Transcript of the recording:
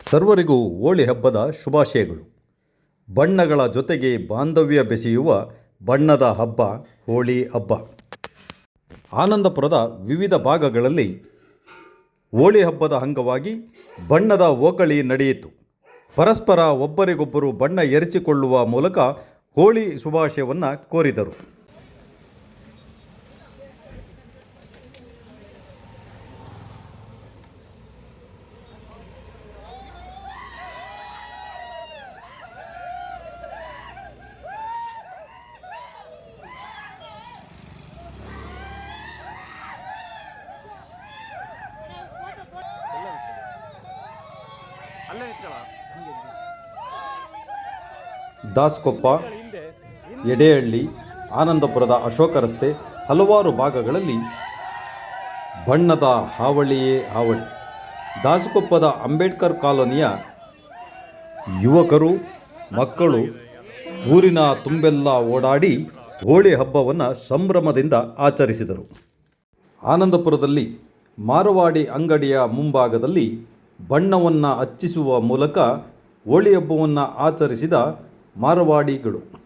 ಸರ್ವರಿಗೂ ಹೋಳಿ ಹಬ್ಬದ ಶುಭಾಶಯಗಳು. ಬಣ್ಣಗಳ ಜೊತೆಗೆ ಬಾಂಧವ್ಯ ಬೆಸೆಯುವ ಬಣ್ಣದ ಹಬ್ಬ, ಹೋಳಿ ಹಬ್ಬ. ಆನಂದಪುರದ ವಿವಿಧ ಭಾಗಗಳಲ್ಲಿ ಹೋಳಿ ಹಬ್ಬದ ಅಂಗವಾಗಿ ಬಣ್ಣದ ಓಕಳಿ ನಡೆಯಿತು. ಪರಸ್ಪರ ಒಬ್ಬರಿಗೊಬ್ಬರು ಬಣ್ಣ ಎರಚಿಕೊಳ್ಳುವ ಮೂಲಕ ಹೋಳಿ ಶುಭಾಶಯವನ್ನು ಕೋರಿದರು. ದಾಸ್ಕೊಪ್ಪ, ಎಡೆಹಳ್ಳಿ, ಆನಂದಪುರದ ಅಶೋಕ ರಸ್ತೆ ಹಲವಾರು ಭಾಗಗಳಲ್ಲಿ ಬಣ್ಣದ ಹಾವಳಿಯೇ ಹಾವಳಿ. ದಾಸಕೊಪ್ಪದ ಅಂಬೇಡ್ಕರ್ ಕಾಲೋನಿಯ ಯುವಕರು, ಮಕ್ಕಳು ಊರಿನ ತುಂಬೆಲ್ಲ ಓಡಾಡಿ ಹೋಳಿ ಹಬ್ಬವನ್ನು ಸಂಭ್ರಮದಿಂದ ಆಚರಿಸಿದರು. ಆನಂದಪುರದಲ್ಲಿ ಮಾರವಾಡಿ ಅಂಗಡಿಯ ಮುಂಭಾಗದಲ್ಲಿ ಬಣ್ಣವನ್ನು ಹಚ್ಚಿಸುವ ಮೂಲಕ ಹೋಳಿ ಹಬ್ಬವನ್ನು ಆಚರಿಸಿದ ಮಾರವಾಡಿಗಳು.